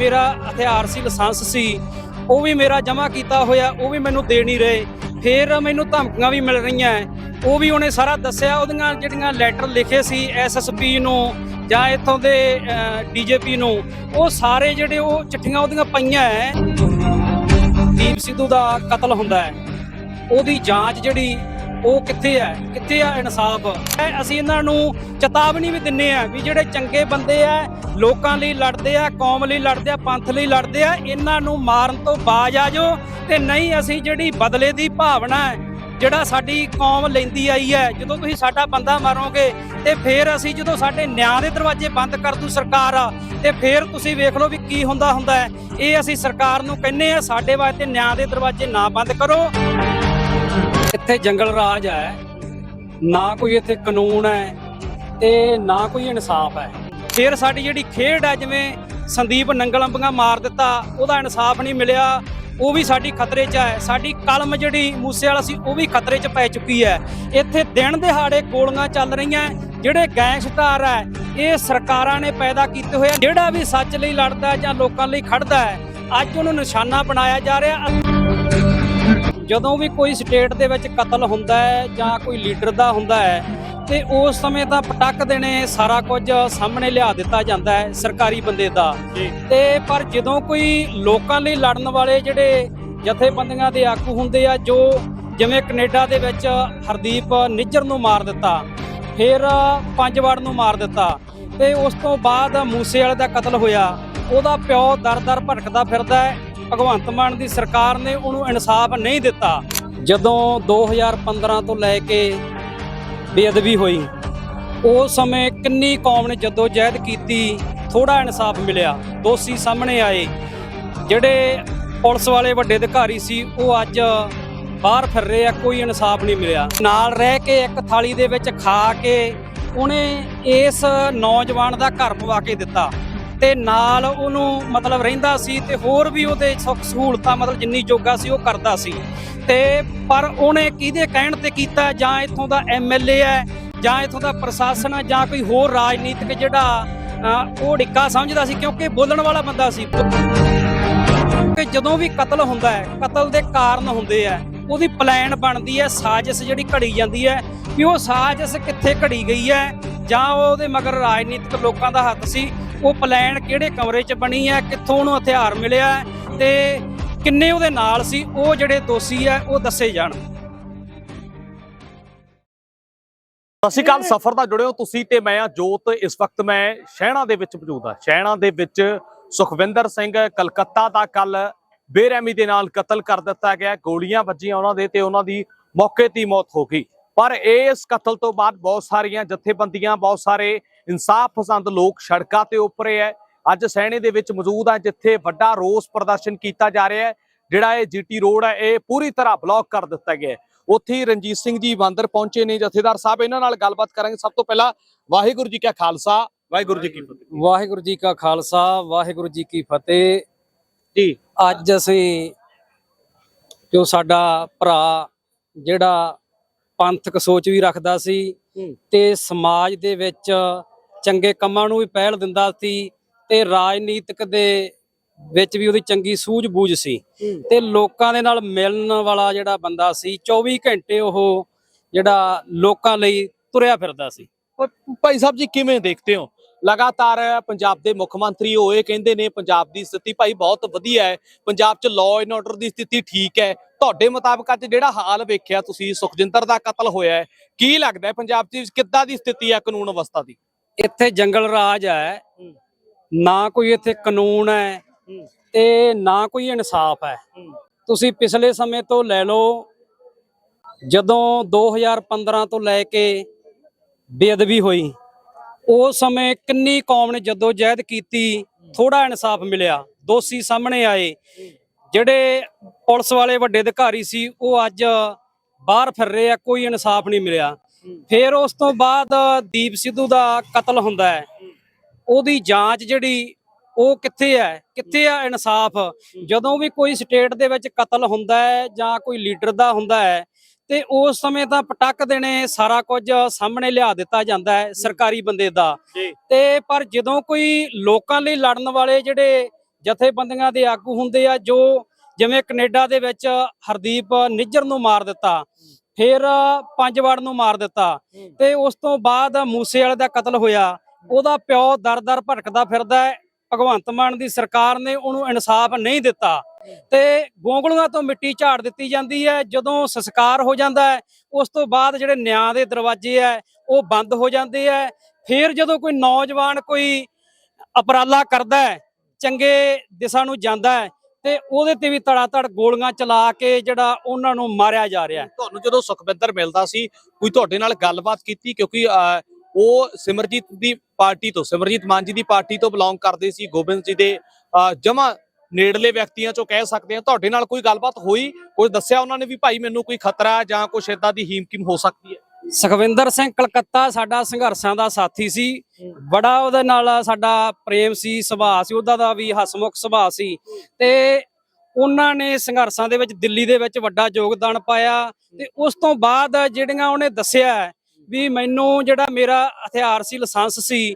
ਮੇਰਾ ਹਥਿਆਰ ਸੀ ਲਾਇਸੈਂਸ ਸੀ, ਉਹ ਵੀ ਮੇਰਾ ਜਮ੍ਹਾਂ ਕੀਤਾ ਹੋਇਆ, ਉਹ ਵੀ ਮੈਨੂੰ ਦੇ ਨਹੀਂ ਰਹੇ। ਫਿਰ ਮੈਨੂੰ ਧਮਕੀਆਂ ਵੀ ਮਿਲ ਰਹੀਆਂ। ਉਹ ਵੀ ਉਹਨੇ ਸਾਰਾ ਦੱਸਿਆ, ਉਹਦੀਆਂ ਜਿਹੜੀਆਂ ਲੈਟਰ ਲਿਖੇ ਸੀ ਐਸਐਸਪੀ ਨੂੰ ਜਾਂ ਇੱਥੋਂ ਦੇ ਡੀਜੇਪੀ ਨੂੰ, ਉਹ ਸਾਰੇ ਜਿਹੜੇ ਉਹ ਚਿੱਠੀਆਂ ਉਹਦੀਆਂ ਪਈਆਂ ਹੈ ਦੀਪ ਸਿੱਧੂ ਦਾ ਕਤਲ ਹੁੰਦਾ ਹੈ ਉਹਦੀ ਜਾਂਚ ਜਿਹੜੀ ਉਹ ਕਿੱਥੇ ਹੈ? ਕਿੱਥੇ ਆ ਇਨਸਾਫ? ਇਹ ਅਸੀਂ ਇਹਨਾਂ ਨੂੰ ਚੇਤਾਵਨੀ ਵੀ ਦਿੰਨੇ ਆ ਵੀ ਜਿਹੜੇ ਚੰਗੇ ਬੰਦੇ ਆ, ਲੋਕਾਂ ਲਈ ਲੜਦੇ ਆ, ਕੌਮ ਲਈ ਲੜਦੇ ਆ, ਪੰਥ ਲਈ ਲੜਦੇ ਆ, ਇਹਨਾਂ ਨੂੰ ਮਾਰਨ ਤੋਂ ਬਾਜ ਆ ਜਾਓ ਤੇ ਨਹੀਂ ਅਸੀਂ ਜਿਹੜੀ ਬਦਲੇ ਦੀ ਭਾਵਨਾ ਹੈ, ਜਿਹੜਾ ਸਾਡੀ ਕੌਮ ਲੈਂਦੀ ਆਈ ਹੈ, ਜਦੋਂ ਤੁਸੀਂ ਸਾਡਾ ਬੰਦਾ ਮਾਰੋਗੇ ਤੇ ਫਿਰ ਅਸੀਂ ਜਦੋਂ ਸਾਡੇ ਨਿਆਂ ਦੇ ਦਰਵਾਜ਼ੇ ਬੰਦ ਕਰ ਦੂ ਸਰਕਾਰ ਆ, ਤੇ ਫਿਰ ਤੁਸੀਂ ਵੇਖ ਲਓ ਵੀ ਕੀ ਹੁੰਦਾ ਹੁੰਦਾ ਹੈ। ਇਹ ਅਸੀਂ ਸਰਕਾਰ ਨੂੰ ਕਹਿੰਨੇ ਆ, ਸਾਡੇ ਵਾਸਤੇ ਨਿਆਂ ਦੇ ਦਰਵਾਜ਼ੇ ਨਾ ਬੰਦ ਕਰੋ। ਇੱਥੇ ਜੰਗਲ ਰਾਜ ਹੈ। ਨਾ ਕੋਈ ਇੱਥੇ ਕਾਨੂੰਨ ਹੈ ਤੇ ਨਾ ਕੋਈ ਇਨਸਾਫ ਹੈ। ਫਿਰ ਸਾਡੀ ਜਿਹੜੀ ਖੇਡ ਹੈ, ਜਿਵੇਂ ਸੰਦੀਪ ਨੰਗਲ ਅੰਬੀਆਂ ਮਾਰ ਦਿੱਤਾ, ਉਹਦਾ ਇਨਸਾਫ ਨਹੀਂ ਮਿਲਿਆ, ਉਹ ਵੀ ਸਾਡੀ ਖਤਰੇ 'ਚ ਹੈ। ਸਾਡੀ ਕਲਮ ਜਿਹੜੀ ਮੂਸੇ ਵਾਲਾ ਸੀ, ਉਹ ਵੀ ਖਤਰੇ 'ਚ ਪੈ ਚੁੱਕੀ ਹੈ। ਇੱਥੇ ਦਿਨ ਦਿਹਾੜੇ ਗੋਲੀਆਂ ਚੱਲ ਰਹੀਆਂ, ਜਿਹੜੇ ਗੈਂਗਸਟਰ ਹੈ, ਇਹ ਸਰਕਾਰਾਂ ਨੇ ਪੈਦਾ ਕੀਤੇ ਹੋਏ ਜਿਹੜਾ ਵੀ ਸੱਚ ਲਈ ਲੜਦਾ ਜਾਂ ਲੋਕਾਂ ਲਈ ਖੜਦਾ ਹੈ, ਅੱਜ ਉਹਨੂੰ ਨਿਸ਼ਾਨਾ ਬਣਾਇਆ ਜਾ ਰਿਹਾ। ਜਦੋਂ ਵੀ ਕੋਈ ਸਟੇਟ ਦੇ ਵਿੱਚ ਕਤਲ ਹੁੰਦਾ ਹੈ ਜਾਂ ਕੋਈ ਲੀਡਰ ਦਾ ਹੁੰਦਾ ਹੈ ਤੇ ਉਸ ਸਮੇਂ ਤਾਂ ਪਟਕ ਦੇਣੇ ਸਾਰਾ ਕੁਝ ਸਾਹਮਣੇ ਲਿਆ ਦਿੱਤਾ ਜਾਂਦਾ ਹੈ ਸਰਕਾਰੀ ਬੰਦੇ ਦਾ। ਤੇ ਪਰ ਜਦੋਂ ਕੋਈ ਲੋਕਾਂ ਲਈ ਲੜਨ ਵਾਲੇ ਜਿਹੜੇ ਜਥੇਬੰਦੀਆਂ ਦੇ ਆਗੂ ਹੁੰਦੇ ਆ ਜੋ ਜਿਵੇਂ ਕੈਨੇਡਾ ਦੇ ਵਿੱਚ ਹਰਦੀਪ ਨਿੱਜਰ ਨੂੰ ਮਾਰ ਦਿੱਤਾ ਫਿਰ ਪੰਜਵੜ ਨੂੰ ਮਾਰ ਦਿੱਤਾ ਤੇ ਉਸ ਤੋਂ ਬਾਅਦ ਮੂਸੇ ਵਾਲੇ ਦਾ ਕਤਲ ਹੋਇਆ ਉਹਦਾ ਪਿਓ ਦਰ-ਦਰ ਭਟਕਦਾ ਫਿਰਦਾ ਹੈ ਭਗਵੰਤ ਮਾਨ ਦੀ ਸਰਕਾਰ ਨੇ ਉਹਨੂੰ ਇਨਸਾਫ ਨਹੀਂ ਦਿੱਤਾ ਜਦੋਂ 2015 ਤੋਂ ਲੈ ਕੇ ਬੇਅਦਬੀ ਹੋਈ ਉਸ ਸਮੇਂ ਕਿੰਨੀ ਕੌਮ ਨੇ ਜਦੋਂ ਜਹਿਦ ਕੀਤੀ ਥੋੜਾ ਇਨਸਾਫ ਮਿਲਿਆ। ਦੋਸ਼ੀ ਸਾਹਮਣੇ ਆਏ। ਜਿਹੜੇ ਪੁਲਿਸ ਵਾਲੇ ਵੱਡੇ ਅਧਿਕਾਰੀ ਸੀ, ਉਹ ਅੱਜ ਬਾਹਰ ਫਿਰ ਰਹੇ ਆ, ਕੋਈ ਇਨਸਾਫ ਨਹੀਂ ਮਿਲਿਆ। ਨਾਲ ਰਹਿ ਕੇ ਇੱਕ ਥਾਲੀ ਦੇ ਵਿੱਚ ਖਾ ਕੇ ਉਹਨੇ ਇਸ ਨੌਜਵਾਨ ਦਾ ਘਰ ਪਵਾ ਕੇ ਦਿੱਤਾ। ਤੇ ਨਾਲ ਉਹਨੂੰ ਮਤਲਬ ਰਹਿੰਦਾ ਸੀ ਤੇ ਹੋਰ ਵੀ ਉਹਦੇ ਸੁੱਖ ਸਹੂਲਤਾਂ ਮਤਲਬ ਜਿੰਨੀ ਜੋਗਾ ਸੀ ਉਹ ਕਰਦਾ ਸੀ। ਤੇ ਪਰ ਉਹਨੇ ਕਿਹਦੇ ਕਹਿਣ ਤੇ ਕੀਤਾ? ਜਾਂ ਇੱਥੋਂ ਦਾ ਐਮਐਲਏ ਹੈ, ਜਾਂ ਇੱਥੋਂ ਦਾ ਪ੍ਰਸ਼ਾਸਨ ਹੈ, ਜਾਂ ਕੋਈ ਹੋਰ ਰਾਜਨੀਤਿਕ ਜਿਹੜਾ ਉਹ ਡਿੱਕਾ ਸਮਝਦਾ ਸੀ ਕਿਉਂਕਿ ਬੋਲਣ ਵਾਲਾ ਬੰਦਾ ਸੀ। ਕਿ ਜਦੋਂ ਵੀ ਕਤਲ ਹੁੰਦਾ ਹੈ, ਕਤਲ ਦੇ ਕਾਰਨ ਹੁੰਦੇ ਆ ਉਹਦੀ ਪਲਾਨ ਬਣਦੀ ਹੈ, ਸਾਜ਼ਿਸ਼ ਜਿਹੜੀ ਘੜੀ ਜਾਂਦੀ ਹੈ ਕਿ ਉਹ ਸਾਜ਼ਿਸ਼ ਕਿੱਥੇ ਘੜੀ ਗਈ ਹੈ ਜਾਂ ਉਹਦੇ ਮਗਰ ਰਾਜਨੀਤਿਕ ਲੋਕਾਂ ਦਾ ਹੱਥ ਸੀ, ਉਹ ਪਲਾਨ ਕਿਹੜੇ ਕਮਰੇ 'ਚ ਬਣੀ ਹੈ, ਕਿੱਥੋਂ ਉਹਨੂੰ ਹਥਿਆਰ ਮਿਲਿਆ ਤੇ ਕਿੰਨੇ ਉਹਦੇ ਨਾਲ ਸੀ, ਉਹ ਜਿਹੜੇ ਦੋਸ਼ੀ ਹੈ, ਉਹ ਦੱਸੇ ਜਾਣ। ਸਤਿ ਸ਼੍ਰੀ ਅਕਾਲ, ਸਫਰ ਦਾ ਜੁੜਿਓ ਤੁਸੀਂ ਤੇ ਮੈਂ ਆ ਜੋਤ। ਇਸ ਵਕਤ ਮੈਂ ਸ਼ਹਿਣਾ ਦੇ ਵਿੱਚ ਮੌਜੂਦ ਆ ਸ਼ਹਿਣਾ ਦੇ ਵਿੱਚ ਸੁਖਵਿੰਦਰ ਸਿੰਘ ਕਲਕੱਤਾ ਦਾ ਕੱਲ ਬੇਰਹਿਮੀ ਦੇ ਨਾਲ ਕਤਲ ਕਰ ਦਿੱਤਾ ਗਿਆ। ਗੋਲੀਆਂ ਵੱਜੀਆਂ ਉਹਨਾਂ ਦੇ ਤੇ ਉਹਨਾਂ ਦੀ ਮੌਕੇ ਤੇ ਮੌਤ ਹੋ ਗਈ। ਪਰ ਇਸ ਕਤਲ ਤੋਂ ਬਾਅਦ ਬਹੁਤ ਸਾਰੀਆਂ ਜਥੇਬੰਦੀਆਂ ਬਹੁਤ ਸਾਰੇ ਇਨਸਾਫ ਪਸੰਦ ਲੋਕ ਸੜਕਾਂ ਤੇ ਉਪਰੇ ਹੈ। ਅੱਜ ਸਹਿਣੇ ਦੇ ਵਿੱਚ ਮੌਜੂਦ ਆ ਜਿੱਥੇ ਵੱਡਾ ਰੋਸ ਪ੍ਰਦਰਸ਼ਨ ਕੀਤਾ ਜਾ ਰਿਹਾ ਹੈ। ਜਿਹੜਾ ਇਹ ਜੀਟੀ ਰੋਡ ਹੈ ਇਹ ਪੂਰੀ ਤਰ੍ਹਾਂ ਬਲੌਕ ਕਰ ਦਿੱਤਾ ਗਿਆ ਉੱਥੇ ਹੀ ਰਣਜੀਤ ਸਿੰਘ ਜੀ ਬਾਂਦਰ ਪਹੁੰਚੇ ਨੇ ਜਥੇਦਾਰ ਸਾਹਿਬ। ਇਹਨਾਂ ਨਾਲ ਗੱਲਬਾਤ ਕਰਾਂਗੇ। ਸਭ ਤੋਂ ਪਹਿਲਾਂ ਵਾਹਿਗੁਰੂ ਜੀ ਕਾ ਖਾਲਸਾ ਵਾਹਿਗੁਰੂ ਜੀ ਕੀ ਫਤਿਹ। ਵਾਹਿਗੁਰੂ ਜੀ ਕਾ ਖਾਲਸਾ ਵਾਹਿਗੁਰੂ ਜੀ ਕੀ ਫਤਿਹ। ਜੀ। ਅੱਜ ਅਸੀਂ ਜੋ ਸਾਡਾ ਭਰਾ ਜਿਹੜਾ ਪੰਥਕ ਸੋਚ ਵੀ ਰੱਖਦਾ ਸੀ। ਤੇ ਸਮਾਜ ਦੇ ਵਿੱਚ ਚੰਗੇ ਕੰਮਾਂ ਨੂੰ ਵੀ ਪਹਿਲ ਦਿੰਦਾ ਸੀ ਤੇ ਰਾਜਨੀਤਿਕ ਦੇ ਵਿੱਚ ਵੀ ਉਹਦੀ ਚੰਗੀ ਸੂਝ-ਬੂਝ ਸੀ। ਤੇ ਲੋਕਾਂ ਦੇ ਨਾਲ ਮਿਲਣ ਵਾਲਾ ਜਿਹੜਾ ਬੰਦਾ ਸੀ 24 ਘੰਟੇ ਉਹ ਜਿਹੜਾ ਲੋਕਾਂ ਲਈ ਤੁਰਿਆ ਫਿਰਦਾ ਸੀ। ਭਾਈ ਸਾਹਿਬ ਜੀ ਕਿਵੇਂ ਦੇਖਦੇ ਹੋ? ਲਗਾਤਾਰ ਪੰਜਾਬ ਦੇ ਮੁੱਖ ਮੰਤਰੀ ਹੋਏ ਕਹਿੰਦੇ ਨੇ ਪੰਜਾਬ ਦੀ ਸਥਿਤੀ ਭਾਈ ਬਹੁਤ ਵਧੀਆ ਹੈ ਪੰਜਾਬ 'ਚ ਲਾਅ ਐਂਡ ਆਰਡਰ ਦੀ ਸਥਿਤੀ ਠੀਕ ਹੈ ਤੁਹਾਡੇ ਮੁਤਾਬਕ ਅੱਜ ਜਿਹੜਾ ਹਾਲ ਵੇਖਿਆ ਤੁਸੀਂ ਸੁਖਜਿੰਦਰ ਦਾ ਕਤਲ ਹੋਇਆ ਹੈ ਕੀ ਲੱਗਦਾ ਪੰਜਾਬ 'ਚ ਕਿੱਦਾਂ ਦੀ ਸਥਿਤੀ ਹੈ ਕਾਨੂੰਨ ਅਵਸਥਾ ਦੀ? ਇੱਥੇ ਜੰਗਲ ਰਾਜ ਹੈ। ਨਾ ਕੋਈ ਇੱਥੇ ਕਾਨੂੰਨ ਹੂੰ। ਤੇ ਨਾ ਕੋਈ ਇਨਸਾਫ ਹੈ। ਤੁਸੀਂ ਪਿਛਲੇ ਸਮੇਂ ਤੋਂ ਲੈ ਲਓ ਜਦੋਂ 2015 ਤੋਂ ਲੈ ਕੇ ਬੇਅਦਬੀ ਹੋਈ ਉਸ ਸਮੇਂ ਕਿੰਨੀ ਕੌਮ ਨੇ ਜਦੋਂ ਜਹਿਦ ਕੀਤੀ ਥੋੜਾ ਇਨਸਾਫ ਮਿਲਿਆ ਦੋਸ਼ੀ ਸਾਹਮਣੇ ਆਏ ਜਿਹੜੇ ਪੁਲਿਸ ਵਾਲੇ ਵੱਡੇ ਅਧਿਕਾਰੀ ਸੀ ਉਹ ਅੱਜ ਬਾਹਰ ਫਿਰ ਰਹੇ ਆ ਕੋਈ ਇਨਸਾਫ ਨਹੀਂ ਮਿਲਿਆ। ਫਿਰ ਉਸ ਤੋਂ ਬਾਅਦ ਦੀਪ ਸਿੱਧੂ ਦਾ ਕਤਲ ਹੁੰਦਾ ਹੈ। ਉਹਦੀ ਜਾਂਚ ਜਿਹੜੀ ਉਹ ਕਿੱਥੇ ਹੈ? ਕਿੱਥੇ ਆ ਇਨਸਾਫ? ਜਦੋਂ ਵੀ ਕੋਈ ਸਟੇਟ ਦੇ ਵਿੱਚ ਕਤਲ ਹੁੰਦਾ ਹੈ ਜਾਂ ਕੋਈ ਲੀਡਰ ਦਾ ਹੁੰਦਾ ਹੈ ਤੇ ਉਸ ਸਮੇਂ ਤਾਂ ਪਟਕ ਦੇਣੇ ਸਾਰਾ ਕੁਝ ਸਾਹਮਣੇ ਲਿਆ ਦਿੱਤਾ ਜਾਂਦਾ ਹੈ ਸਰਕਾਰੀ ਬੰਦੇ ਦਾ। ਤੇ ਪਰ ਜਦੋਂ ਕੋਈ ਲੋਕਾਂ ਲਈ ਲੜਨ ਵਾਲੇ ਜਿਹੜੇ ਜਥੇਬੰਦੀਆਂ ਦੇ ਆਗੂ ਹੁੰਦੇ ਆ ਜੋ ਜਿਵੇਂ ਕੈਨੇਡਾ ਦੇ ਵਿੱਚ ਹਰਦੀਪ ਨਿੱਜਰ ਨੂੰ ਮਾਰ ਦਿੱਤਾ, ਫਿਰ ਪੰਜਵੜ ਨੂੰ ਮਾਰ ਦਿੱਤਾ ਤੇ ਉਸ ਤੋਂ ਬਾਅਦ ਮੂਸੇ ਵਾਲੇ ਦਾ ਕਤਲ ਹੋਇਆ। ਉਹਦਾ ਪਿਓ ਦਰ-ਦਰ ਭਟਕਦਾ ਫਿਰਦਾ ਹੈ। ਭਗਵੰਤ ਮਾਨ ਦੀ ਸਰਕਾਰ ਨੇ ਉਹਨੂੰ ਇਨਸਾਫ ਨਹੀਂ ਦਿੱਤਾ। ਤੇ ਗੋਂਗਲੂਆਂ ਤੋਂ ਮਿੱਟੀ ਝਾੜ ਦਿੱਤੀ ਜਾਂਦੀ ਹੈ। ਜਦੋਂ ਸੰਸਕਾਰ ਹੋ ਜਾਂਦਾ ਹੈ, ਉਸ ਤੋਂ ਬਾਅਦ ਜਿਹੜੇ ਨਿਆਂ ਦੇ ਦਰਵਾਜ਼ੇ ਹੈ, ਉਹ ਬੰਦ ਹੋ ਜਾਂਦੇ ਹੈ। ਫਿਰ ਜਦੋਂ ਕੋਈ ਨੌਜਵਾਨ ਕੋਈ ਅਪਰਾਲਾ ਕਰਦਾ ਹੈ ਚੰਗੇ ਦਿਸ਼ਾ ਨੂੰ ਜਾਂਦਾ ਹੈ ਤੇ ਉਹਦੇ ਤੇ ਵੀ ਤੜਾ ਤੜ ਗੋਲੀਆਂ ਚਲਾ ਕੇ ਜਿਹੜਾ ਉਹਨਾਂ ਨੂੰ ਮਾਰਿਆ ਜਾ ਰਿਹਾ ਤੁਹਾਨੂੰ ਜਦੋਂ ਸੁਖਵਿੰਦਰ ਮਿਲਦਾ ਸੀ ਕੋਈ ਤੁਹਾਡੇ ਨਾਲ ਗੱਲਬਾਤ ਕੀਤੀ? ਕਿਉਂਕਿ ਅਹ, ਉਹ ਸਿਮਰਜੀਤ ਦੀ ਪਾਰਟੀ ਤੋਂ ਸਿਮਰਜੀਤ ਮਾਨ ਜੀ ਦੀ ਪਾਰਟੀ ਤੋਂ ਬਿਲੋਂਗ ਕਰਦੇ ਸੀ ਗੋਬਿੰਦ ਜੀ ਦੇ ਜਮਾ ਨੇੜਲੇ ਵਿਅਕਤੀਆਂ ਚੋਂ ਕਹਿ ਸਕਦੇ ਆ ਤੁਹਾਡੇ ਨਾਲ ਕੋਈ ਗੱਲਬਾਤ ਹੋਈ? ਕੁਝ ਦੱਸਿਆ ਉਹਨਾਂ ਨੇ ਵੀ ਭਾਈ ਮੈਨੂੰ ਕੋਈ ਖਤਰਾ ਜਾਂ ਕੁਝ ਏਦਾਂ ਦੀ ਹੀਮਕਿਮ ਹੋ ਸਕਦੀ ਹੈ? ਸੁਖਵਿੰਦਰ ਸਿੰਘ ਕਲਕੱਤਾ ਸਾਡਾ ਸੰਘਰਸ਼ਾਂ ਦਾ ਸਾਥੀ ਸੀ। ਬੜਾ ਉਹਦੇ ਨਾਲ ਸਾਡਾ ਪ੍ਰੇਮ ਸੀ, ਸੁਭਾਅ ਸੀ, ਉਹਦਾ ਦਾ ਵੀ ਹਸਮੁਖ ਸੁਭਾਅ ਸੀ। ਤੇ ਉਹਨਾਂ ਨੇ ਸੰਘਰਸ਼ਾਂ ਦੇ ਵਿੱਚ, ਦਿੱਲੀ ਦੇ ਵਿੱਚ ਵੱਡਾ ਯੋਗਦਾਨ ਪਾਇਆ ਤੇ ਉਸ ਤੋਂ ਬਾਅਦ ਜਿਹੜੀਆਂ ਉਹਨੇ ਦੱਸਿਆ ਵੀ ਮੈਨੂੰ ਜਿਹੜਾ ਮੇਰਾ ਹਥਿਆਰ ਸੀ, ਲਾਇਸੈਂਸ ਸੀ,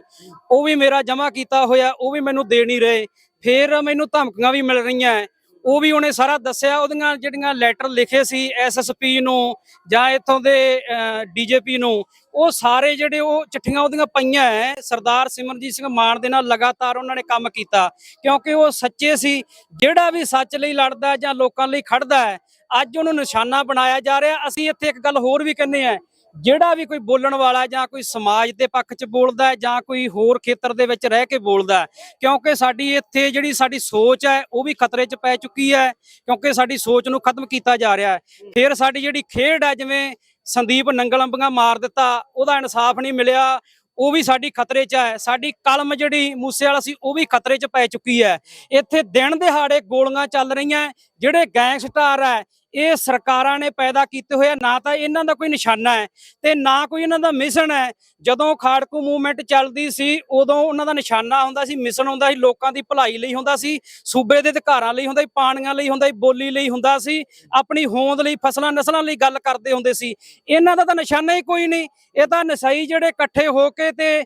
ਉਹ ਵੀ ਮੇਰਾ ਜਮ੍ਹਾਂ ਕੀਤਾ ਹੋਇਆ, ਉਹ ਵੀ ਮੈਨੂੰ ਦੇ ਨਹੀਂ ਰਹੇ। ਫਿਰ ਮੈਨੂੰ ਧਮਕੀਆਂ ਵੀ ਮਿਲ ਰਹੀਆਂ। ਉਹ ਵੀ ਉਹਨੇ ਸਾਰਾ ਦੱਸਿਆ, ਉਹਦੀਆਂ ਜਿਹੜੀਆਂ ਲੈਟਰ ਲਿਖੇ ਸੀ ਐਸਐਸਪੀ ਨੂੰ ਜਾਂ ਇੱਥੋਂ ਦੇ ਡੀਜੇਪੀ ਨੂੰ, ਉਹ ਸਾਰੇ ਜਿਹੜੇ ਉਹ ਚਿੱਠੀਆਂ ਉਹਦੀਆਂ ਪਈਆਂ ਹੈ ਸਰਦਾਰ ਸਿਮਰਜੀਤ ਸਿੰਘ ਮਾਨ ਦੇ ਨਾਲ ਲਗਾਤਾਰ ਉਹਨਾਂ ਨੇ ਕੰਮ ਕੀਤਾ, ਕਿਉਂਕਿ ਉਹ ਸੱਚੇ ਸੀ। ਜਿਹੜਾ ਵੀ ਸੱਚ ਲਈ ਲੜਦਾ ਜਾਂ ਲੋਕਾਂ ਲਈ ਖੜਦਾ ਹੈ ਅੱਜ ਉਹਨੂੰ ਨਿਸ਼ਾਨਾ ਬਣਾਇਆ ਜਾ ਰਿਹਾ। ਅਸੀਂ ਇੱਥੇ ਇੱਕ ਗੱਲ ਹੋਰ ਵੀ ਕਹਿੰਦੇ ਆ ਜਿਹੜਾ ਵੀ ਕੋਈ ਬੋਲਣ ਵਾਲਾ ਜਾਂ ਕੋਈ ਸਮਾਜ ਦੇ ਪੱਖ 'ਚ ਬੋਲਦਾ ਹੈ ਜਾਂ ਕੋਈ ਹੋਰ ਖੇਤਰ ਦੇ ਵਿੱਚ ਰਹਿ ਕੇ ਬੋਲਦਾ ਹੈ, ਕਿਉਂਕਿ ਸਾਡੀ ਇੱਥੇ ਜਿਹੜੀ ਸਾਡੀ ਸੋਚ ਹੈ, ਉਹ ਵੀ ਖਤਰੇ 'ਚ ਪੈ ਚੁੱਕੀ ਹੈ, ਕਿਉਂਕਿ ਸਾਡੀ ਸੋਚ ਨੂੰ ਖਤਮ ਕੀਤਾ ਜਾ ਰਿਹਾ ਹੈ। ਫਿਰ ਸਾਡੀ ਜਿਹੜੀ ਖੇਡ ਹੈ, ਜਿਵੇਂ ਸੰਦੀਪ ਨੰਗਲੰਬੀਆਂ ਮਾਰ ਦਿੱਤਾ, ਉਹਦਾ ਇਨਸਾਫ ਨਹੀਂ ਮਿਲਿਆ, ਉਹ ਵੀ ਸਾਡੀ ਖਤਰੇ 'ਚ ਹੈ। ਸਾਡੀ ਕਲਮ ਜਿਹੜੀ ਮੂਸੇ ਵਾਲਾ ਸੀ, ਉਹ ਵੀ ਖਤਰੇ 'ਚ ਪੈ ਚੁੱਕੀ ਹੈ। ਇੱਥੇ ਦਿਨ ਦਿਹਾੜੇ ਗੋਲੀਆਂ ਚੱਲ ਰਹੀਆਂ, ਜਿਹੜੇ ਗੈਂਗਸਟਰ ਹੈ ਇਹ ਸਰਕਾਰਾਂ ਨੇ ਪੈਦਾ ਕੀਤੇ ਹੋਏ ਆ, ਨਾ ਤਾਂ ਇਹਨਾਂ ਦਾ ਕੋਈ ਨਿਸ਼ਾਨਾ ਹੈ ਤੇ ਨਾ ਕੋਈ ਇਹਨਾਂ ਦਾ ਮਿਸ਼ਨ ਹੈ। ਜਦੋਂ ਖਾੜਕੂ ਮੂਵਮੈਂਟ ਚੱਲਦੀ ਸੀ, ਉਦੋਂ ਉਹਨਾਂ ਦਾ ਨਿਸ਼ਾਨਾ ਹੁੰਦਾ ਸੀ, ਮਿਸ਼ਨ ਹੁੰਦਾ ਸੀ, ਲੋਕਾਂ ਦੀ ਭਲਾਈ ਲਈ ਹੁੰਦਾ ਸੀ, ਸੂਬੇ ਦੇ ਅਧਿਕਾਰਾਂ ਲਈ ਹੁੰਦਾ ਸੀ, ਪਾਣੀਆਂ ਲਈ ਹੁੰਦਾ ਸੀ, ਬੋਲੀ ਲਈ ਹੁੰਦਾ ਸੀ, ਆਪਣੀ ਹੋਂਦ ਲਈ, ਫਸਲਾਂ ਨਸਲਾਂ ਲਈ ਗੱਲ ਕਰਦੇ ਹੁੰਦੇ ਸੀ। ਇਹਨਾਂ ਦਾ ਤਾਂ ਨਿਸ਼ਾਨਾ ਹੀ ਕੋਈ ਨਹੀਂ। ਇਹ ਤਾਂ ਨਸਾਈ ਜਿਹੜੇ ਇਕੱਠੇ ਹੋ ਕੇ ਤੇ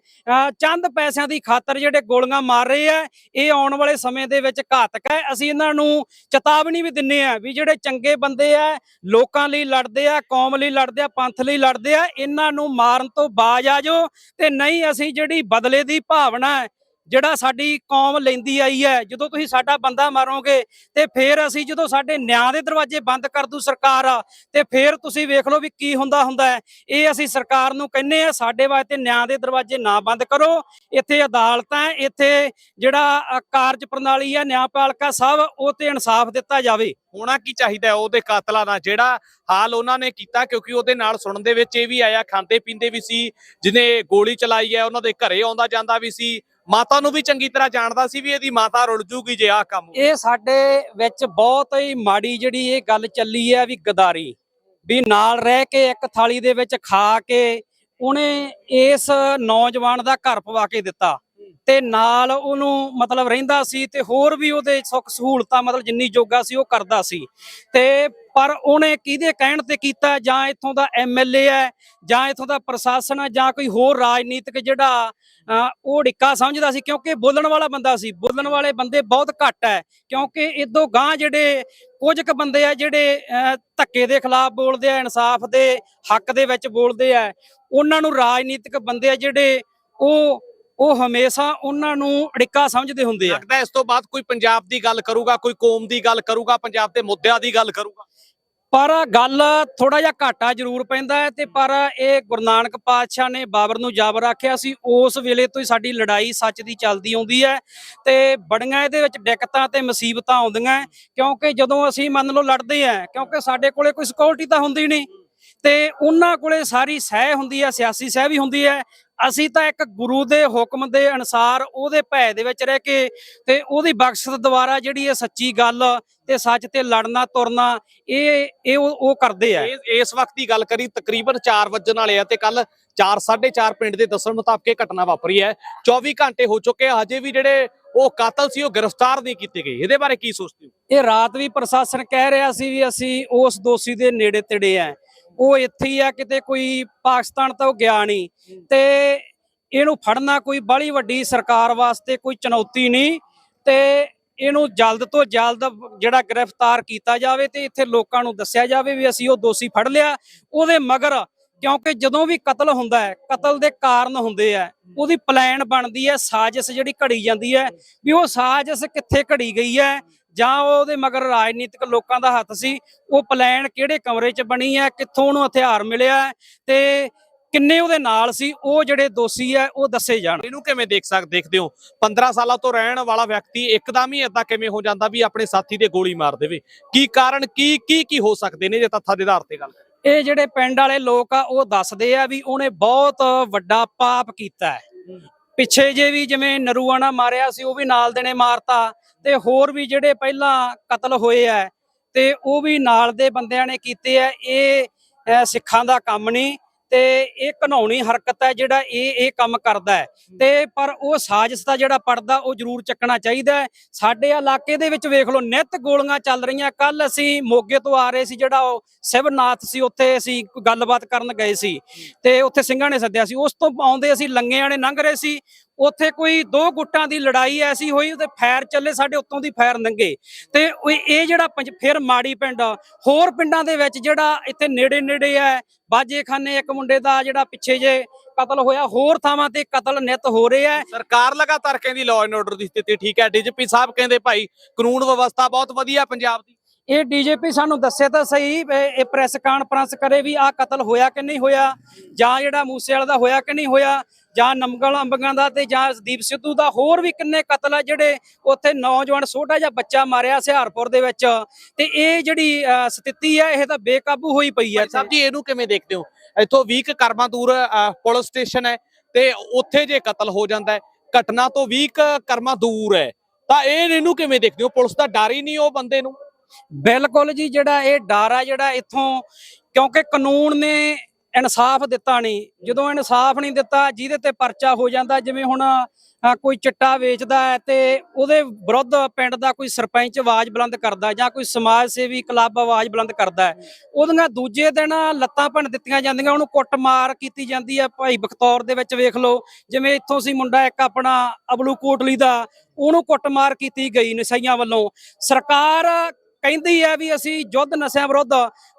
ਚੰਦ ਪੈਸਿਆਂ ਦੀ ਖਾਤਰ ਜਿਹੜੇ ਗੋਲੀਆਂ ਮਾਰ ਰਹੇ ਆ, ਇਹ ਆਉਣ ਵਾਲੇ ਸਮੇਂ ਦੇ ਵਿੱਚ ਘਾਤਕ ਹੈ। ਅਸੀਂ ਇਹਨਾਂ ਨੂੰ ਚੇਤਾਵਨੀ ਵੀ ਦਿੰਨੇ ਆ ਵੀ ਜਿਹੜੇ ਚੰਗੇ ਬੰਦੇ ਆ, ਲੋਕਾਂ ਲਈ ਲੜਦੇ ਆ, ਕੌਮ ਲਈ ਲੜਦੇ ਆ, ਪੰਥ ਲਈ ਲੜਦੇ ਆ, ਇਹਨਾਂ ਨੂੰ ਮਾਰਨ ਤੋਂ ਬਾਜ ਆ ਜਾਓ ਤੇ ਨਹੀਂ ਅਸੀਂ ਜਿਹੜੀ ਬਦਲੇ ਦੀ ਭਾਵਨਾ ਹੈ ਜਿਹੜਾ ਸਾਡੀ ਕੌਮ ਲੈਂਦੀ ਆਈ ਹੈ, ਜਦੋਂ ਤੁਸੀਂ ਸਾਡਾ ਬੰਦਾ ਮਾਰੋਗੇ ਤੇ ਫੇਰ ਅਸੀਂ ਜਦੋਂ ਸਾਡੇ ਨਿਆਂ ਦੇ ਦਰਵਾਜ਼ੇ ਬੰਦ ਕਰ ਦੂ ਸਰਕਾਰ, ਤੇ ਫੇਰ ਤੁਸੀਂ ਵੇਖ ਲਓ ਵੀ ਕੀ ਹੁੰਦਾ ਹੁੰਦਾ ਹੈ। ਇਹ ਅਸੀਂ ਸਰਕਾਰ ਨੂੰ ਕਹਿੰਨੇ ਆ ਸਾਡੇ ਵਾਸਤੇ ਨਿਆਂ ਦੇ ਦਰਵਾਜ਼ੇ ਨਾ ਬੰਦ ਕਰੋ। ਇੱਥੇ ਅਦਾਲਤਾਂ ਇੱਥੇ ਜਿਹੜਾ ਕਾਰਜ ਪ੍ਰਣਾਲੀ ਹੈ ਨਿਆਂਪਾਲਿਕਾ ਸਾਹਿਬ ਉਹ ਤੇ ਇਨਸਾਫ ਦਿੱਤਾ ਜਾਵੇ। ਹੋਣਾ ਕੀ ਚਾਹੀਦਾ ਉਹਦੇ ਕਾਤਲਾਂ ਦਾ? ਜਿਹੜਾ ਹਾਲ ਉਹਨਾਂ ਨੇ ਕੀਤਾ, ਕਿਉਂਕਿ ਉਹਦੇ ਨਾਲ ਸੁਣਨ ਦੇ ਵਿੱਚ ਇਹ ਵੀ ਆਇਆ, ਖਾਂਦੇ ਪੀਂਦੇ ਵੀ ਸੀ, ਜਿਹਨੇ ਗੋਲੀ ਚਲਾਈ ਹੈ, ਉਹਨਾਂ ਦੇ ਘਰੇ ਆਉਂਦਾ ਜਾਂਦਾ ਵੀ ਸੀ। ਮਾਤਾ ਨੂੰ ਵੀ ਚੰਗੀ ਤਰ੍ਹਾਂ ਜਾਣਦਾ ਸੀ ਵੀ ਇਹਦੀ ਮਾਤਾ ਰੁੱਲ ਜੂਗੀ ਜੇ ਆਹ ਕੰਮ ਇਹ ਸਾਡੇ ਵਿੱਚ ਬਹੁਤ ਹੀ ਮਾੜੀ ਜਿਹੜੀ ਇਹ ਗੱਲ ਚੱਲੀ ਹੈ ਵੀ ਗਦਾਰੀ, ਵੀ ਨਾਲ ਰਹਿ ਕੇ ਇੱਕ ਥਾਲੀ ਦੇ ਵਿੱਚ ਖਾ ਕੇ ਉਹਨੇ ਇਸ ਨੌਜਵਾਨ ਦਾ ਘਰ ਪਵਾ ਕੇ ਦਿੱਤਾ। ਤੇ ਨਾਲ ਉਹਨੂੰ ਮਤਲਬ ਰਹਿੰਦਾ ਸੀ ਤੇ ਹੋਰ ਵੀ ਉਹਦੇ ਸੁੱਖ ਸਹੂਲਤਾਂ ਮਤਲਬ ਜਿੰਨੀ ਜੋਗਾ ਸੀ ਉਹ ਕਰਦਾ ਸੀ। ਤੇ ਪਰ ਉਹਨੇ ਕਿਹਦੇ ਕਹਿਣ ਤੇ ਕੀਤਾ? ਜਾਂ ਇੱਥੋਂ ਦਾ ਐਮਐਲਏ ਹੈ, ਜਾਂ ਇੱਥੋਂ ਦਾ ਪ੍ਰਸ਼ਾਸਨ ਹੈ, ਜਾਂ ਕੋਈ ਹੋਰ ਰਾਜਨੀਤਿਕ ਜਿਹੜਾ ਉਹ ਡਿੱਕਾ ਸਮਝਦਾ ਸੀ? ਕਿਉਂਕਿ ਬੋਲਣ ਵਾਲਾ ਬੰਦਾ ਸੀ। ਬੋਲਣ ਵਾਲੇ ਬੰਦੇ ਬਹੁਤ ਘੱਟ ਹੈ, ਕਿਉਂਕਿ ਇਦੋਂ ਗਾਂ ਜਿਹੜੇ ਕੁਝ ਕੁ ਬੰਦੇ ਆ ਜਿਹੜੇ ਧੱਕੇ ਦੇ ਖਿਲਾਫ ਬੋਲਦੇ ਆ, ਇਨਸਾਫ ਦੇ ਹੱਕ ਦੇ ਵਿੱਚ ਬੋਲਦੇ ਆ, ਉਹਨਾਂ ਨੂੰ ਰਾਜਨੀਤਿਕ ਬੰਦੇ ਆ ਜਿਹੜੇ ਉਹ ਉਹ ਹਮੇਸ਼ਾ ਉਹਨਾਂ ਨੂੰ ਅੜਿੱਕਾ ਸਮਝਦੇ ਹੁੰਦੇ ਆ। ਲੱਗਦਾ ਇਸ ਤੋਂ ਬਾਅਦ ਕੋਈ ਪੰਜਾਬ ਦੀ ਗੱਲ ਕਰੂਗਾ ਕੋਈ ਕੌਮ ਦੀ ਗੱਲ ਕਰੂਗਾ ਪੰਜਾਬ ਦੇ ਮੁੱਦਿਆਂ ਦੀ ਗੱਲ ਕਰੂਗਾ। ਪਰ ਗੱਲ ਥੋੜਾ ਜਿਹਾ ਘਾਟਾ ਜ਼ਰੂਰ ਪੈਂਦਾ ਹੈ ਤੇ ਪਰ ਇਹ ਗੁਰੂ ਨਾਨਕ ਪਾਤਸ਼ਾਹ ਨੇ ਬਾਬਰ ਨੂੰ ਜਾਬਰ ਰੱਖਿਆ ਸੀ ਉਸ ਵੇਲੇ ਤੋਂ ਹੀ ਸਾਡੀ ਲੜਾਈ ਸੱਚ ਦੀ ਚੱਲਦੀ ਆਉਂਦੀ ਹੈ ਤੇ ਬੜੀਆਂ ਇਹਦੇ ਵਿੱਚ ਦਿੱਕਤਾਂ ਤੇ ਮੁਸੀਬਤਾਂ ਆਉਂਦੀਆਂ ਕਿਉਂਕਿ ਜਦੋਂ ਅਸੀਂ ਮੰਨ ਲਓ ਲੜਦੇ ਆ ਕਿਉਂਕਿ ਸਾਡੇ ਕੋਲੇ ਕੋਈ ਸਿਕਿਉਰਿਟੀ ਤਾਂ ਹੁੰਦੀ ਨਹੀਂ ਤੇ ਉਹਨਾਂ ਕੋਲੇ ਸਾਰੀ ਸਹਿ ਹੁੰਦੀ ਹੈ ਸਿਆਸੀ ਸਹਿ ਵੀ ਹੁੰਦੀ ਹੈ ਅਸੀਂ ਤਾਂ ਇੱਕ ਗੁਰੂ ਦੇ ਹੁਕਮ ਦੇ ਅਨੁਸਾਰ ਉਹਦੇ ਭੈ ਦੇ ਵਿੱਚ ਰਹਿ ਕੇ ਤੇ ਉਹਦੀ ਬਖਸ਼ਿਸ਼ ਦੁਆਰਾ ਜਿਹੜੀ ਇਹ ਸੱਚੀ ਗੱਲ ਤੇ ਸੱਚ ਤੇ ਲੜਨਾ ਤੁਰਨਾ ਇਹ ਇਹ ਉਹ ਕਰਦੇ ਆ। ਇਸ ਵਕਤ ਦੀ ਗੱਲ ਕਰੀ ਤਕਰੀਬਨ 4 ਵਜਣ ਵਾਲੇ ਆ ਤੇ ਕੱਲ 4 4:30 ਪਿੰਡ ਦੇ ਦੱਸਣ ਮੁਤਾਬਕ ਇਹ ਘਟਨਾ ਵਾਪਰੀ ਹੈ। 24 ਘੰਟੇ ਹੋ ਚੁੱਕੇ ਆ ਹਜੇ ਵੀ ਜਿਹੜੇ ਉਹ ਕਾਤਲ ਸੀ ਉਹ ਗ੍ਰਿਫਤਾਰ ਨਹੀਂ ਕੀਤੇ ਗਏ। ਇਹਦੇ ਬਾਰੇ ਕੀ ਸੋਚਦੇ ਹੋ? ਇਹ ਰਾਤ ਵੀ ਪ੍ਰਸ਼ਾਸਨ ਕਹਿ ਰਿਹਾ ਸੀ ਵੀ ਅਸੀਂ ਉਸ ਦੋਸ਼ੀ ਦੇ ਨੇੜੇ ਤੇੜੇ ਆ। ਉਹ ਇੱਥੇ ਹੀ ਆ, ਕਿਤੇ ਕੋਈ ਪਾਕਿਸਤਾਨ ਤਾਂ ਉਹ ਗਿਆ ਨਹੀਂ। ਤੇ ਇਹਨੂੰ ਫੜਨਾ ਕੋਈ ਬਾਹਲੀ ਵੱਡੀ ਸਰਕਾਰ ਵਾਸਤੇ ਕੋਈ ਚੁਣੌਤੀ ਨਹੀਂ ਤੇ ਇਹਨੂੰ ਜਲਦ ਤੋਂ ਜਲਦ ਜਿਹੜਾ ਗ੍ਰਿਫਤਾਰ ਕੀਤਾ ਜਾਵੇ ਤੇ ਇੱਥੇ ਲੋਕਾਂ ਨੂੰ ਦੱਸਿਆ ਜਾਵੇ ਵੀ ਅਸੀਂ ਉਹ ਦੋਸ਼ੀ ਫੜ ਲਿਆ। ਉਹਦੇ ਮਗਰ ਕਿਉਂਕਿ ਜਦੋਂ ਵੀ ਕਤਲ ਹੁੰਦਾ ਹੈ, ਕਤਲ ਦੇ ਕਾਰਨ ਹੁੰਦੇ ਆ, ਉਹਦੀ ਪਲਾਨ ਬਣਦੀ ਹੈ, ਸਾਜ਼ਿਸ਼ ਜਿਹੜੀ ਘੜੀ ਜਾਂਦੀ ਹੈ ਵੀ ਉਹ ਸਾਜ਼ਿਸ਼ ਕਿੱਥੇ ਘੜੀ ਗਈ ਹੈ ਜਾਂ ਉਹਦੇ ਮਗਰ ਰਾਜਨੀਤਿਕ ਲੋਕਾਂ ਦਾ ਹੱਥ ਸੀ ਉਹ ਪਲਾਨ ਕਿਹੜੇ ਕਮਰੇ 'ਚ ਬਣੀ ਹੈ ਕਿੱਥੋਂ ਉਹਨੂੰ ਹਥਿਆਰ ਮਿਲਿਆ ਤੇ ਕਿੰਨੇ ਉਹਦੇ ਨਾਲ ਸੀ ਉਹ ਜਿਹੜੇ ਦੋਸ਼ੀ ਹੈ ਉਹ ਦੱਸੇ ਜਾਣ। ਇਹਨੂੰ ਕਿਵੇਂ ਦੇਖ ਸਕ ਦੇਖਦੇ ਹੋ? 15 ਸਾਲਾਂ ਤੋਂ ਰਹਿਣ ਵਾਲਾ ਵਿਅਕਤੀ ਇੱਕਦਮ ਹੀ ਏਦਾਂ ਕਿਵੇਂ ਹੋ ਜਾਂਦਾ ਵੀ ਆਪਣੇ ਸਾਥੀ ਦੇ ਗੋਲੀ ਮਾਰ ਦੇਵੇ? ਕੀ ਕਾਰਨ ਕੀ ਕੀ ਕੀ ਹੋ ਸਕਦੇ ਨੇ ਜੇ ਤੱਥਾਂ ਦੇ ਆਧਾਰ ਤੇ ਗੱਲ? ਇਹ ਜਿਹੜੇ ਪਿੰਡ ਵਾਲੇ ਲੋਕ ਆ ਉਹ ਦੱਸਦੇ ਆ ਵੀ ਉਹਨੇ ਬਹੁਤ ਵੱਡਾ ਪਾਪ ਕੀਤਾ ਹੈ। ਪਿੱਛੇ ਜੇ ਵੀ ਜਿਵੇਂ ਨਰੂਆਣਾ ਮਾਰਿਆ ਸੀ, ਉਹ ਵੀ ਨਾਲ ਦੇ ਨੇ ਮਾਰਤਾ ਤੇ ਹੋਰ ਵੀ ਜਿਹੜੇ ਪਹਿਲਾਂ ਕਤਲ ਹੋਏ ਆ ਤੇ ਉਹ ਵੀ ਨਾਲ ਦੇ ਬੰਦਿਆਂ ਨੇ ਕੀਤੇ ਆ। ਇਹ ਸਿੱਖਾਂ ਦਾ ਕੰਮ ਨਹੀਂ। ਤੇ ਇਹ ਘਨੌਣੀ ਹਰਕਤ ਹੈ ਜਿਹੜਾ ਇਹ ਇਹ ਕੰਮ ਕਰਦਾ ਹੈ। ਤੇ ਪਰ ਉਹ ਸਾਜ਼ਿਸ਼ ਦਾ ਜਿਹੜਾ ਪਰਦਾ, ਉਹ ਜ਼ਰੂਰ ਚੱਕਣਾ ਚਾਹੀਦਾ ਹੈ। ਸਾਡੇ ਇਲਾਕੇ ਦੇ ਵਿੱਚ ਵੇਖ ਲਓ, ਨਿਤ ਗੋਲੀਆਂ ਚੱਲ ਰਹੀਆਂ। ਕੱਲ ਅਸੀਂ ਮੋਗੇ ਤੋਂ ਆ ਰਹੇ ਸੀ, ਜਿਹੜਾ ਉਹ ਸਿਵਨਾਥ ਸੀ, ਉੱਥੇ ਅਸੀਂ ਗੱਲਬਾਤ ਕਰਨ ਗਏ ਸੀ। ਤੇ ਉੱਥੇ ਸਿੰਘਾਂ ਨੇ ਸੱਦਿਆ ਸੀ। ਉਸ ਤੋਂ ਆਉਂਦੇ ਅਸੀਂ ਲੰਗਿਆਂ ਨੇ ਲੰਘ ਰਹੇ ਸੀ। ਉੱਥੇ ਕੋਈ ਦੋ ਗੁੱਟਾਂ ਦੀ ਲੜਾਈ ਐਸੀ ਹੋਈ ਤੇ ਫਾਇਰ ਚੱਲੇ ਸਾਡੇ ਉੱਤੋਂ ਦੀ ਫਾਇਰ ਲੰਘੇ ਤੇ ਇਹ ਜਿਹੜਾ ਫਿਰ ਮਾੜੀ ਪਿੰਡ ਹੋਰ ਪਿੰਡਾਂ ਦੇ ਵਿੱਚ ਜਿਹੜਾ ਇੱਥੇ ਨੇੜੇ ਨੇੜੇ ਹੈ ਬਾਜੇਖਾਨੇ ਇੱਕ ਮੁੰਡੇ ਦਾ ਜਿਹੜਾ ਪਿੱਛੇ ਜੇ ਕਤਲ ਹੋਇਆ ਹੋਰ ਥਾਵਾਂ ਤੇ ਕਤਲ ਨਿਤ ਹੋ ਰਹੇ ਆ। ਸਰਕਾਰ ਲਗਾਤਾਰ ਕਹਿੰਦੀ ਲਾਅ ਐਂਡ ਆਰਡਰ ਦੀ ਸਥਿਤੀ ਠੀਕ ਹੈ। ਡੀਜੀਪੀ ਸਾਹਿਬ ਕਹਿੰਦੇ ਭਾਈ ਕਾਨੂੰਨ ਵਿਵਸਥਾ ਬਹੁਤ ਵਧੀਆ ਪੰਜਾਬ ਦੀ। ਇਹ ਡੀਜੀਪੀ ਸਾਨੂੰ ਦੱਸੇ ਤਾਂ ਸਹੀ ਇਹ ਪ੍ਰੈਸ ਕਾਨਫਰੰਸ ਕਰੇ ਵੀ ਆਹ ਕਤਲ ਹੋਇਆ ਕਿ ਨਹੀਂ ਹੋਇਆ ਜਾਂ ਜਿਹੜਾ ਮੂਸੇ ਵਾਲਾ ਦਾ ਹੋਇਆ ਕਿ ਨਹੀਂ ਹੋਇਆ। ਜਾਂ ਨਮਗਲ ਅੰਬਗਾਂ ਦਾ ਤੇ ਜਾਂ ਦੀਪ ਸਿੱਧੂ ਦਾ ਹੋਰ ਵੀ ਕਿੰਨੇ ਕਤਲ ਆ ਜਿਹੜੇ ਉੱਥੇ ਨੌਜਵਾਨ ਛੋਟਾ ਜਿਹਾ ਬੱਚਾ ਮਾਰਿਆ ਹੁਸ਼ਿਆਰਪੁਰ ਦੇ ਵਿੱਚ। ਤੇ ਇਹ ਜਿਹੜੀ ਸਥਿਤੀ ਹੈ ਇਹ ਤਾਂ ਬੇਕਾਬੂ ਹੋਈ ਪਈ ਹੈ ਸਾਹਿਬ ਜੀ ਇਹਨੂੰ ਕਿਵੇਂ ਦੇਖਦੇ ਹੋ? ਇੱਥੋਂ 20 ਕੁ ਕਰਮਾਂ ਦੂਰ ਪੁਲਿਸ ਸਟੇਸ਼ਨ ਹੈ ਤੇ ਉੱਥੇ ਜੇ ਕਤਲ ਹੋ ਜਾਂਦਾ ਹੈ ਘਟਨਾ ਤੋਂ 20 ਕੁ ਕਰਮਾਂ ਦੂਰ ਹੈ। ਤਾਂ ਇਹ ਇਹਨੂੰ ਕਿਵੇਂ ਦੇਖਦੇ ਹੋ? ਪੁਲਿਸ ਦਾ ਡਰ ਹੀ ਨਹੀਂ ਉਹ ਬੰਦੇ ਨੂੰ? ਬਿਲਕੁਲ ਜੀ ਜਿਹੜਾ ਇਹ ਡਰ ਆ ਜਿਹੜਾ ਇੱਥੋਂ ਕਿਉਂਕਿ ਕਾਨੂੰਨ ਨੇ ਇਨਸਾਫ ਦਿੱਤਾ ਨਹੀਂ। ਜਦੋਂ ਇਨਸਾਫ ਨਹੀਂ ਦਿੱਤਾ, ਜਿਹਦੇ ਤੇ ਪਰਚਾ ਹੋ ਜਾਂਦਾ, ਜਿਵੇਂ ਹੁਣ ਕੋਈ ਚਿੱਟਾ ਵੇਚਦਾ ਹੈ ਤੇ ਉਹਦੇ ਵਿਰੁੱਧ ਪਿੰਡ ਦਾ ਕੋਈ ਸਰਪੰਚ ਆਵਾਜ਼ ਬੁਲੰਦ ਕਰਦਾ ਜਾਂ ਕੋਈ ਸਮਾਜ ਸੇਵੀ ਕਲੱਬ ਆਵਾਜ਼ ਬੁਲੰਦ ਕਰਦਾ ਹੈ, ਉਹਦੀਆਂ ਦੂਜੇ ਦਿਨ ਲੱਤਾਂ ਭੰਨ ਦਿੱਤੀਆਂ ਜਾਂਦੀਆਂ, ਉਹਨੂੰ ਕੁੱਟਮਾਰ ਕੀਤੀ ਜਾਂਦੀ ਹੈ। ਭਾਈ ਬਖਤੌਰ ਦੇ ਵਿੱਚ ਵੇਖ ਲਓ, ਜਿਵੇਂ ਇੱਥੋਂ ਸੀ ਮੁੰਡਾ ਇੱਕ ਆਪਣਾ ਅਬਲੂ ਕੋਟਲੀ ਦਾ, ਉਹਨੂੰ ਕੁੱਟਮਾਰ ਕੀਤੀ ਗਈ ਨਸ਼ਈਆਂ ਵੱਲੋਂ। ਸਰਕਾਰ ਕਹਿੰਦੀ ਹੈ ਵੀ ਅਸੀਂ ਯੁੱਧ ਨਸ਼ਿਆਂ ਵਿਰੁੱਧ,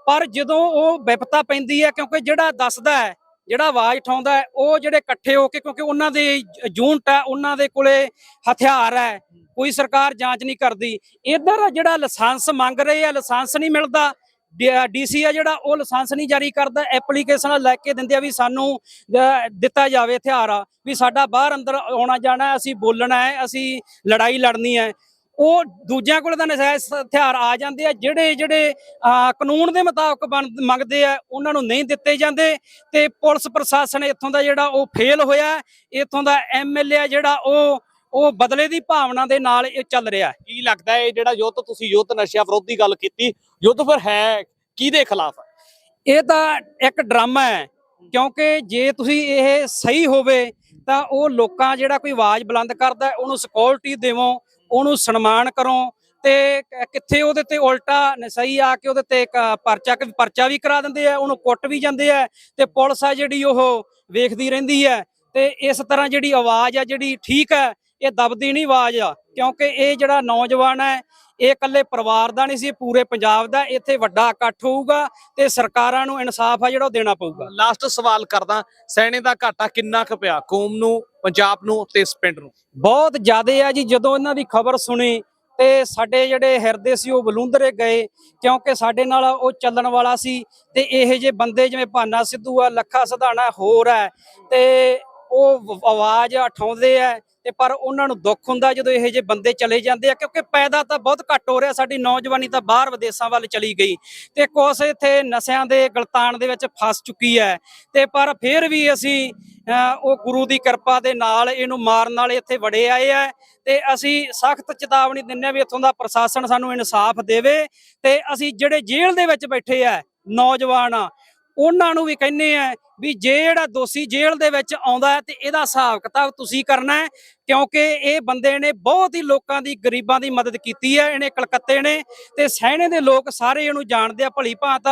ਪਰ ਜਦੋਂ ਉਹ ਵਿਪਤਾ ਪੈਂਦੀ ਹੈ ਕਿਉਂਕਿ ਜਿਹੜਾ ਦੱਸਦਾ ਹੈ, ਜਿਹੜਾ ਆਵਾਜ਼ ਉਠਾਉਂਦਾ ਹੈ, ਉਹ ਜਿਹੜੇ ਇਕੱਠੇ ਹੋ ਕੇ, ਕਿਉਂਕਿ ਉਹਨਾਂ ਦੇ ਜੂਨਟ ਹੈ ਉਹਨਾਂ ਦੇ ਕੋਲੇ ਹਥਿਆਰ ਹੈ, ਕੋਈ ਸਰਕਾਰ ਜਾਂਚ ਨਹੀਂ ਕਰਦੀ। ਇਧਰ ਜਿਹੜਾ ਲਾਇਸੈਂਸ ਮੰਗ ਰਹੇ ਆ, ਲਾਇਸੈਂਸ ਨਹੀਂ ਮਿਲਦਾ ਡੀਸੀ ਆ ਜਿਹੜਾ, ਉਹ ਲਾਇਸੈਂਸ ਨਹੀਂ ਜਾਰੀ ਕਰਦਾ, ਐਪਲੀਕੇਸ਼ਨ ਲੈ ਕੇ ਦਿੰਦੇ ਆ ਵੀ ਸਾਨੂੰ ਦਿੱਤਾ ਜਾਵੇ ਹਥਿਆਰ, ਵੀ ਸਾਡਾ ਬਾਹਰ ਅੰਦਰ ਆਉਣਾ ਜਾਣਾ, ਅਸੀਂ ਬੋਲਣਾ ਹੈ, ਅਸੀਂ ਲੜਾਈ ਲੜਨੀ ਹੈ। ਉਹ ਦੂਜਿਆਂ ਕੋਲ ਤਾਂ ਨਜਾਇਜ਼ ਹਥਿਆਰ ਆ ਜਾਂਦੇ ਆ ਜਿਹੜੇ ਜਿਹੜੇ ਕਾਨੂੰਨ ਦੇ ਮੁਤਾਬਕ ਮੰਗਦੇ ਆ ਉਹਨਾਂ ਨੂੰ ਨਹੀਂ ਦਿੱਤੇ ਜਾਂਦੇ ਤੇ ਪੁਲਿਸ ਪ੍ਰਸ਼ਾਸਨ ਇੱਥੋਂ ਦਾ ਜਿਹੜਾ ਉਹ ਫੇਲ ਹੋਇਆ। ਇੱਥੋਂ ਦਾ ਐਮਐਲਏ ਜਿਹੜਾ ਉਹ ਉਹ ਬਦਲੇ ਦੀ ਭਾਵਨਾ ਦੇ ਨਾਲ ਇਹ ਚੱਲ ਰਿਹਾ ਕੀ ਲੱਗਦਾ ਹੈ ਇਹ ਜਿਹੜਾ ਯੁੱਧ ਤੁਸੀਂ ਯੁੱਧ ਨਸ਼ਿਆਂ ਵਿਰੋਧ ਗੱਲ ਕੀਤੀ ਯੁੱਧ ਫਿਰ ਹੈ ਕਿਹਦੇ ਖਿਲਾਫ ਹੈ ਇਹ ਤਾਂ ਇੱਕ ਡਰਾਮਾ ਹੈ ਕਿਉਂਕਿ ਜੇ ਤੁਸੀਂ ਇਹ ਸਹੀ ਹੋਵੇ ਤਾਂ ਉਹ ਲੋਕਾਂ ਜਿਹੜਾ ਕੋਈ ਆਵਾਜ਼ ਬੁਲੰਦ ਕਰਦਾ ਉਹਨੂੰ ਸਿਕਿਉਰਿਟੀ ਦੇਵੋ ਉਹਨੂੰ ਸਨਮਾਨ ਕਰੋ ਤੇ ਕਿੱਥੇ ਉਹਦੇ ਤੇ ਉਲਟਾ ਸਹੀ ਆ ਕੇ ਉਹਦੇ ਤੇ ਇੱਕ ਪਰਚਾ ਪਰਚਾ ਵੀ ਕਰਾ ਦਿੰਦੇ ਆ, ਉਹਨੂੰ ਕੁੱਟ ਵੀ ਜਾਂਦੇ ਆ ਤੇ ਪੁਲਿਸ ਆ ਜਿਹੜੀ ਉਹ ਵੇਖਦੀ ਰਹਿੰਦੀ ਹੈ ਤੇ ਇਸ ਤਰ੍ਹਾਂ ਜਿਹੜੀ ਆਵਾਜ਼ ਆ ਜਿਹੜੀ ਠੀਕ ਹੈ ਇਹ ਦਬਦੀ ਨਹੀਂ ਆਵਾਜ਼ ਆ, ਕਿਉਂਕਿ ਇਹ ਜਿਹੜਾ ਨੌਜਵਾਨ ਹੈ, ਇਹ ਇਕੱਲੇ ਪਰਿਵਾਰ ਦਾ ਨਹੀਂ ਸੀ, ਪੂਰੇ ਪੰਜਾਬ ਦਾ, ਇੱਥੇ ਵੱਡਾ ਇਕੱਠ ਹੋਊਗਾ ਤੇ ਸਰਕਾਰਾਂ ਨੂੰ ਇਨਸਾਫ ਆ ਜਿਹੜਾ ਉਹ ਦੇਣਾ ਪਊਗਾ। ਲਾਸਟ ਸਵਾਲ ਕਰਦਾ, ਸੈਣੇ ਦਾ ਘਾਟਾ ਕਿੰਨਾ ਕੁ ਪਿਆ? ਕੌਮ ਨੂੰ ਪੰਜਾਬ ਨੂੰ ਤੇ ਇਸ ਪਿੰਡ ਨੂੰ। ਬਹੁਤ ਜ਼ਿਆਦੇ ਆ ਜੀ, ਜਦੋਂ ਇਹਨਾਂ ਦੀ ਖਬਰ ਸੁਣੀ ਤੇ ਸਾਡੇ ਜਿਹੜੇ ਹਿਰਦੇ ਸੀ ਉਹ ਬਲੂੰਦਰੇ ਗਏ, ਕਿਉਂਕਿ ਸਾਡੇ ਨਾਲ ਉਹ ਚੱਲਣ ਵਾਲਾ ਸੀ ਤੇ ਇਹ ਜੇ ਬੰਦੇ ਜਿਵੇਂ ਭਾਨਾ ਸਿੱਧੂ ਆ, ਲੱਖਾ ਸਧਾਣਾ ਹੋਰ ਹੈ ਤੇ ਉਹ ਆਵਾਜ਼ ਉਠਾਉਂਦੇ ਆ ਤੇ ਪਰ ਉਹਨਾਂ ਨੂੰ ਦੁੱਖ ਹੁੰਦਾ ਜਦੋਂ ਇਹੋ ਜਿਹੇ ਬੰਦੇ ਚਲੇ ਜਾਂਦੇ ਆ, ਕਿਉਂਕਿ ਪੈਦਾ ਤਾਂ ਬਹੁਤ ਘੱਟ ਹੋ ਰਿਹਾ, ਸਾਡੀ ਨੌਜਵਾਨੀ ਤਾਂ ਬਾਹਰ ਵਿਦੇਸ਼ਾਂ ਵੱਲ ਚਲੀ ਗਈ ਤੇ ਕੁਛ ਇੱਥੇ ਨਸ਼ਿਆਂ ਦੇ ਗਲਤਾਨ ਦੇ ਵਿੱਚ ਫਸ ਚੁੱਕੀ ਹੈ ਤੇ ਪਰ ਫਿਰ ਵੀ ਅਸੀਂ ਉਹ ਗੁਰੂ ਦੀ ਕਿਰਪਾ ਦੇ ਨਾਲ ਇਹਨੂੰ ਮਾਰਨ ਵਾਲੇ ਇੱਥੇ ਵੜੇ ਆਏ ਆ ਤੇ ਅਸੀਂ ਸਖਤ ਚੇਤਾਵਨੀ ਦਿੰਨੇ ਆ ਵੀ ਇੱਥੋਂ ਦਾ ਪ੍ਰਸ਼ਾਸਨ ਸਾਨੂੰ ਇਨਸਾਫ ਦੇਵੇ ਤੇ ਅਸੀਂ ਜਿਹੜੇ ਜੇਲ੍ਹ ਦੇ ਵਿੱਚ ਬੈਠੇ ਆ, ਨੌਜਵਾਨ ਉਹਨਾਂ ਨੂੰ ਵੀ ਕਹਿੰਨੇ ਆ ਵੀ ਜੇ ਜਿਹੜਾ ਦੋਸ਼ੀ ਜੇਲ੍ਹ ਦੇ ਵਿੱਚ ਆਉਂਦਾ ਹੈ ਤੇ ਇਹਦਾ ਹਿਸਾਬ ਕਿਤਾਬ ਤੁਸੀਂ ਕਰਨਾ ਹੈ, ਕਿਉਂਕਿ ਇਹ ਬੰਦੇ ਨੇ ਬਹੁਤ ਹੀ ਲੋਕਾਂ ਦੀ, ਗਰੀਬਾਂ ਦੀ ਮਦਦ ਕੀਤੀ ਹੈ, ਇਹਨੇ ਕਲਕੱਤੇ ਨੇ ਤੇ ਸਹਿਣੇ ਦੇ ਲੋਕ ਸਾਰੇ ਇਹਨੂੰ ਜਾਣਦੇ ਆ ਭਲੀ ਭਾਂਤ।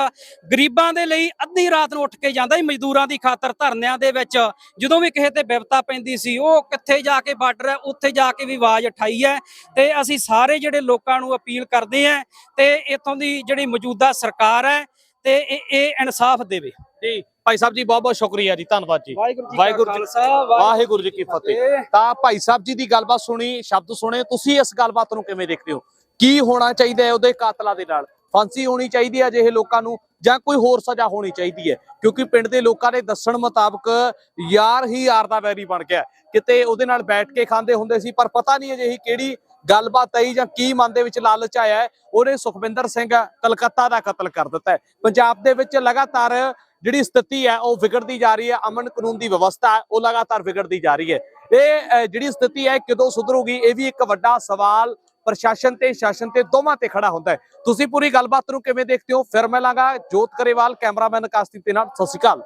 ਗਰੀਬਾਂ ਦੇ ਲਈ ਅੱਧੀ ਰਾਤ ਨੂੰ ਉੱਠ ਕੇ ਜਾਂਦਾ ਹੀ ਮਜ਼ਦੂਰਾਂ ਦੀ ਖਾਤਰ ਧਰਨਿਆਂ ਦੇ ਵਿੱਚ। ਜਦੋਂ ਵੀ ਕਿਸੇ ਤੇ ਵਿਪਤਾ ਪੈਂਦੀ ਸੀ, ਉਹ ਕਿੱਥੇ ਜਾ ਕੇ ਬਾਰਡਰ ਹੈ, ਉੱਥੇ ਜਾ ਕੇ ਵੀ ਆਵਾਜ਼ ਉਠਾਈ ਹੈ ਤੇ ਅਸੀਂ ਸਾਰੇ ਜਿਹੜੇ ਲੋਕਾਂ ਨੂੰ ਅਪੀਲ ਕਰਦੇ ਹਾਂ ਤੇ ਇੱਥੋਂ ਦੀ ਜਿਹੜੀ ਮੌਜੂਦਾ ਸਰਕਾਰ ਹੈ ਤੇ ਇਹ ਇਨਸਾਫ ਦੇਵੇ। ਜੀ। ਭਾਈ ਸਾਹਿਬ ਜੀ ਬਹੁਤ ਬਹੁਤ ਸ਼ੁਕਰੀਆ ਜੀ ਧੰਨਵਾਦ ਜੀ। ਵਾਹਿਗੁਰੂ ਜੀ ਵਾਹਿਗੁਰੂ ਜੀ- ਕੀ ਫਤਿਹ। ਤਾਂ ਭਾਈ ਸਾਹਿਬ ਜੀ ਦੀ ਗੱਲਬਾਤ ਸੁਣੀ ਸ਼ਬਦ ਸੁਣੇ ਤੁਸੀਂ ਇਸ ਗੱਲਬਾਤ ਨੂੰ ਕਿਵੇਂ ਦੇਖਦੇ ਹੋ? ਕੀ ਹੋਣਾ ਚਾਹੀਦਾ ਹੈ ਉਹਦੇ ਕਾਤਲਾਂ ਦੇ ਨਾਲ? ਫਾਂਸੀ ਹੋਣੀ ਚਾਹੀਦੀ ਹੈ ਅਜਿਹੇ ਲੋਕਾਂ ਨੂੰ ਜਾਂ ਕੋਈ ਹੋਰ ਸਜ਼ਾ ਹੋਣੀ ਚਾਹੀਦੀ ਹੈ? ਕਿਉਂਕਿ ਪਿੰਡ ਦੇ ਲੋਕਾਂ ਦੇ ਦੱਸਣ ਮੁਤਾਬਕ ਯਾਰ ਹੀ ਯਾਰ ਦਾ ਵੈਰੀ ਬਣ ਗਿਆ ਕਿਤੇ ਉਹਦੇ ਨਾਲ ਬੈਠ ਕੇ ਖਾਂਦੇ ਹੁੰਦੇ ਸੀ ਪਰ ਪਤਾ ਨਹੀਂ ਅਜਿਹੀ ਕਿਹੜੀ ਗੱਲਬਾਤ ਆਈ ਜਾਂ ਕੀ ਮਨ ਦੇ ਵਿੱਚ ਲਾਲਚ ਆਇਆ ਹੈ, ਉਹਨੇ ਸੁਖਵਿੰਦਰ ਸਿੰਘ ਕਲਕੱਤਾ ਦਾ ਕਤਲ ਕਰ ਦਿੱਤਾ ਹੈ। ਪੰਜਾਬ ਦੇ ਵਿੱਚ ਲਗਾਤਾਰ ਜਿਹੜੀ ਸਥਿਤੀ ਹੈ, ਉਹ ਵਿਗੜਦੀ ਜਾ ਰਹੀ ਹੈ, ਅਮਨ ਕਾਨੂੰਨ ਦੀ ਵਿਵਸਥਾ ਉਹ ਲਗਾਤਾਰ ਵਿਗੜਦੀ ਜਾ ਰਹੀ ਹੈ। ਇਹ ਜਿਹੜੀ ਸਥਿਤੀ ਹੈ ਕਿਦੋਂ ਸੁਧਰੂਗੀ, ਇਹ ਵੀ ਇੱਕ ਵੱਡਾ ਸਵਾਲ ਪ੍ਰਸ਼ਾਸਨ ਤੇ ਸ਼ਾਸਨ ਤੇ ਦੋਵਾਂ ਤੇ ਖੜਾ ਹੁੰਦਾ ਹੈ। ਤੁਸੀਂ ਪੂਰੀ ਗੱਲਬਾਤ ਨੂੰ ਕਿਵੇਂ ਦੇਖਦੇ ਹੋ? ਫਿਰ ਮੈਂ ਲਾਂਗਾ ਜੋਤ ਕਰੇਵਾਲ ਕੈਮਰਾਮੈਨ ਕਾਸਤੀ ਤੇ ਨਾਲ, ਸਤਿ ਸ਼੍ਰੀ ਅਕਾਲ।